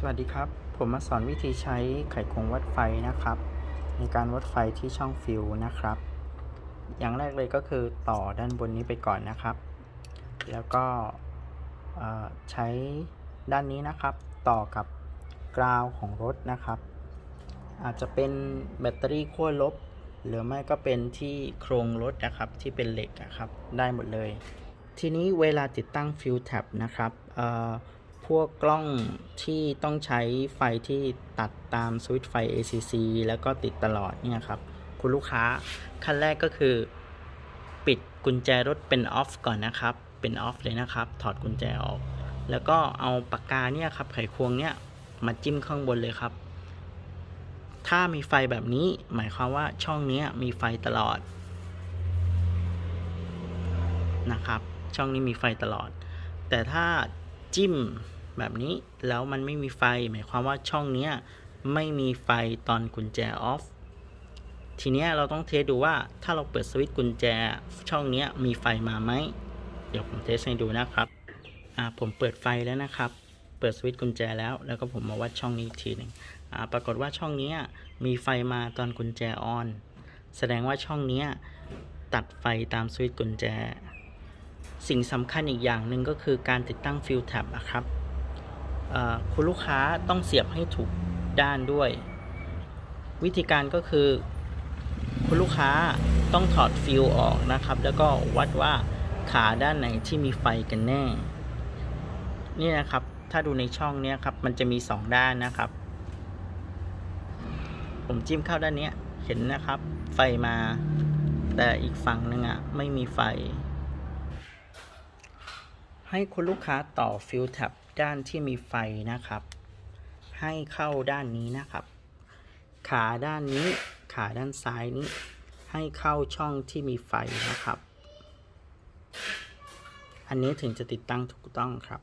สวัสดีครับ ผมมาสอนวิธีใช้ไขควงวัดไฟนะครับ ในการวัดไฟที่ช่องฟิวนะครับ อย่างแรกเลยก็คือต่อด้านบนนี้ไปก่อนนะครับ แล้วก็ใช้ด้านนี้นะครับ ต่อกับกราวของรถนะครับ อาจจะเป็นแบตเตอรี่ขั้วลบ หรือไม่ก็เป็นที่โครงรถนะครับที่เป็นเหล็กนะครับ ได้หมดเลย ทีนี้เวลาติดตั้งฟิวแท็บนะครับเพวกกล้องที่ต้องใช้ไฟที่ตัดตามสวิตช์ไฟ ACC แล้วก็ติดตลอดเนี่ยครับ คุณลูกค้าขั้นแรกก็คือ ปิดกุญแจรถเป็นออฟก่อนนะครับ เป็นออฟเลยนะครับ ถอดกุญแจออก แล้วก็เอาปากกาเนี่ยครับไขควงเนี่ยมาจิ้มข้างบนเลยครับ ถ้ามีไฟแบบนี้หมายความว่าช่องนี้มีไฟตลอดนะครับ ช่องนี้มีไฟตลอด แต่ถ้าจิ้ม แบบนี้แล้วมันไม่มีไฟ หมายความว่าช่องเนี้ยไม่มีไฟตอนกุญแจออฟทีเนี้ยเราต้องเทสดูว่าถ้าเราเปิดสวิตช์กุญแจช่องเนี้ยมีไฟมาไหมเดี๋ยวผมเทสให้ดูนะครับอ่าผมเปิดไฟแล้วนะครับ เปิดสวิตช์กุญแจแล้ว แล้วก็ผมมาวัดช่องนี้อีกทีหนึ่งอ่าปรากฏว่าช่องนี้มีไฟมาตอนกุญแจออน แสดงว่าช่องนี้ตัดไฟตามสวิตช์กุญแจ สิ่งสำคัญอีกอย่างหนึ่งก็คือการติดตั้งฟิลแท็บนะครับ คุณลูกค้าต้องเสียบให้ถูกด้านด้วย วิธีการก็คือ คุณลูกค้าต้องถอดฟิลออกนะครับ แล้วก็วัดว่าขาด้านไหนที่มีไฟกันแน่ นี่นะครับ ถ้าดูในช่องเนี้ยครับ มันจะมี 2 ด้านนะครับ ผมจิ้มเข้าด้านนี้เห็นนะครับ ไฟมา แต่อีกฝั่งหนึ่งอะไม่มีไฟ ให้คุณลูกค้าต่อฟิลแท็บ ด้านที่มีไฟนะครับ ให้เข้าด้านนี้นะครับ ขาด้านนี้ ขาด้านซ้ายนี้ ให้เข้าช่องที่มีไฟนะครับ อันนี้ถึงจะติดตั้งถูกต้องครับ